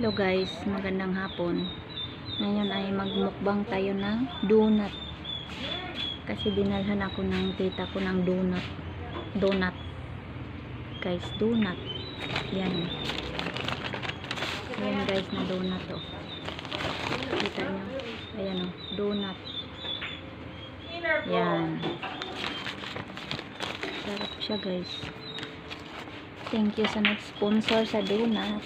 Hello guys, magandang hapon. Ngayon ay magmukbang tayo ng donut. Kasi dinalhan ako ng tita ko ng donut. Donut. Guys, donut. Yan. Yan guys na donut oh. Kita nyo? Ayan oh, donut. Yan. Sarap siya guys. Thank you sa nag-sponsor sa donut.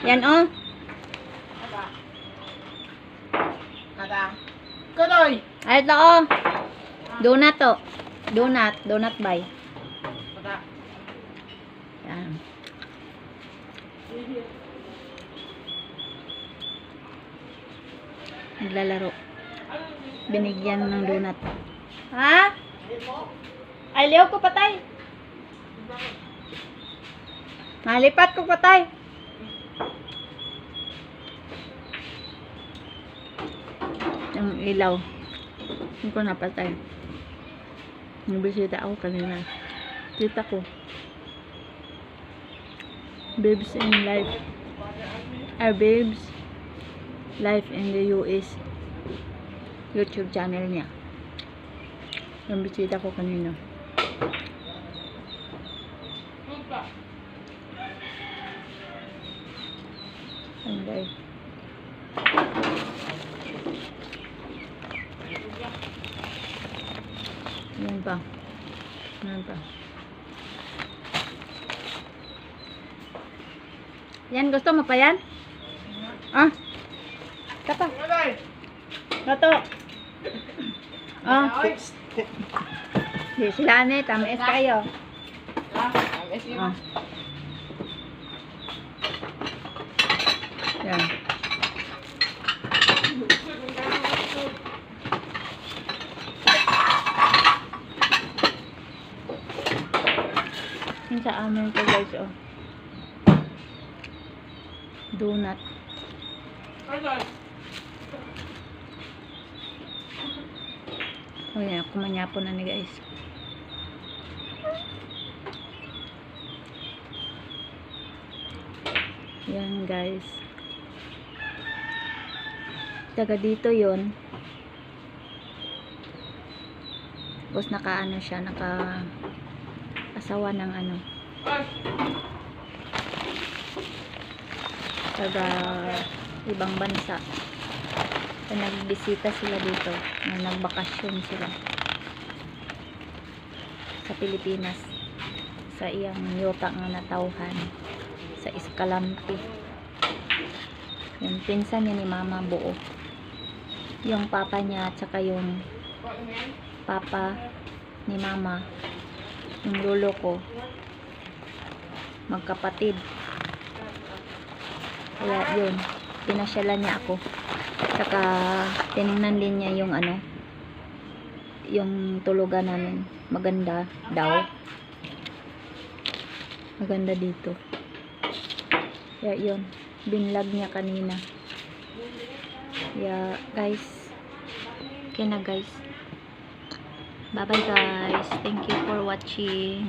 Yan oh. Kada. Kanoy. Ay, ito oh. Donut to. Donut. Donut by. Kada. Yan. Naglalaro. Binigyan ng donut. Ha? Ay, liyaw ko patay. Nalipat ko patay. Yung ilaw. Hindi ko napatay. Nabisita ako kanina. Tita ko. Babes in life. Ah, babes. Life in the US. YouTube channel niya. Yung bisita ko kanina. Anday. Yan pa. Yan pa. Yan, gusto mo pa yan? Ah? Kapa. Kato. Ah, di sila ni, tamis kayo. Ha? Ang SM. Ah. Yan. Yung sa amin ko guys, oh. Donut. Oh yan, kumanyapo na ni guys. Yan guys. Taga dito yon. Tapos naka ano siya, naka asawa ng ano. Taga ibang bansa. So, nagbisita sila dito. Na nagbakasyon sila. Sa Pilipinas. Sa iyang yuta nga natawhan. Sa Escalante. Yung pinsan niya ni mama buo. Yung papa niya at saka yung papa ni mama. Yung lolo ko. Magkapatid. Kaya yun. Pinasyalan niya ako. Saka tiningnan din niya yung ano yung tulugan namin maganda daw maganda dito kaya yun binlag niya kanina kaya guys okay na guys bye bye guys. Thank you for watching